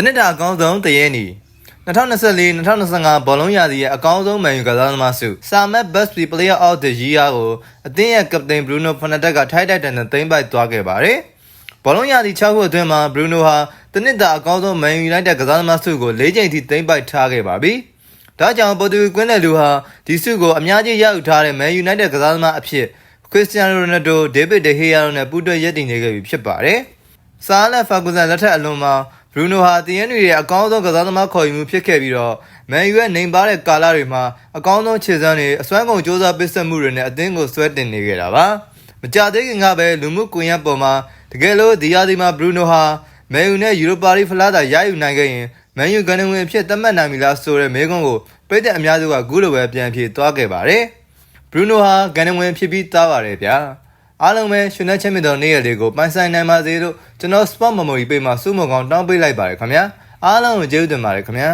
တနစ်တာအကောင်းဆုံးတရဲနီ2024-2025ဘောလုံးရာသီရဲ့အကောင်းဆုံးမန်ယူကစားသမားစုဆာမက်ဘတ်စပီ Player of the Year ကိုအသင်းရဲ့ကပတိန်ဘရူနိုဖာနက်တက်ကထိုက်တိုက်တန်နဲ့သိမ်းပိုက်သွားခဲ့ပါတယ်။ဘောလုံးရာသီ6ခုအတွင်းမှာဘရူနိုဟာတနစ်တာအကောင်းဆုံးမန်ယူနိုက်တက်ကစားသမားစုကို၄ချိန်ထိသိမ်းပိုက်ထားခဲ့ပါပြီ။ဒါကြောင့်ပေါ်တူဂီကွင်းနယ်လူဟာဒီစုကိုအများကြီးရယူထားတဲ့မန်ယူနိုက်တက်ကစားသမားအဖြစ်ခရစ္စတီယာနိုရိုနယ်ဒိုဒေးဗစ်ဒဟေးယာတို့နဲ့ပူးတွဲရပ်တည်နေခဲ့ပြီဖြစ်ပါတယ်။ဆာလက်ဖာဂူဆန်လက်ထက်အလွန်မှာဘ ရူနိုဟာတည်ရန်တွေရဲ့အကောင်းဆုံးကစားသမားခေါ်ယူမှုဖြစ်ခဲ့ပြီးတော့မန်ယူရဲ့နေပါတဲ့ကာလတွေမှာအကောင်းဆုံးခြေစမ်းတွေအစွမ်းကုန်စ조사ပစ်ဆက်မှုတွေနဲ့အသင်းကိုဆွဲတင်နေခဲ့တာပါမကြသေးခင်ကပဲလူမှုကွန်ရက်ပေါ်မှာတကယ်လို့ဒီယာဒီမှာဘရူနိုဟာမန်ယူနဲ့ယူရိုပါလီဖလားသာရယူနိုင်ခဲ့ရင်မန်ယူကန်ဝင်အဖြစ်သတ်မှတ်နိုင်ပြီလားဆိုတဲ့မေးခွန်းကိုပြည်သက်အများစုကအခုလိုပဲပြန်ဖြေသွားခဲ့ပါတယ်ဘရူနိုဟာကန်ဝင်ဖြစ်ပြီးသားပါတယ်ဗျာ အားလုံးပဲရှင်နဲ့ချင်းမြတ်တော်နေ့ရက်လေးကိုပိုင်ဆိုင်နိုင်ပါစေလို့ကျွန်တော် Sport Memory ပေးမှာစုမကောင်တောင်းပေးလိုက်ပါတယ်ခင်ဗျာအားလုံးကိုကျေးဇူးတင်ပါတယ်ခင်ဗျာ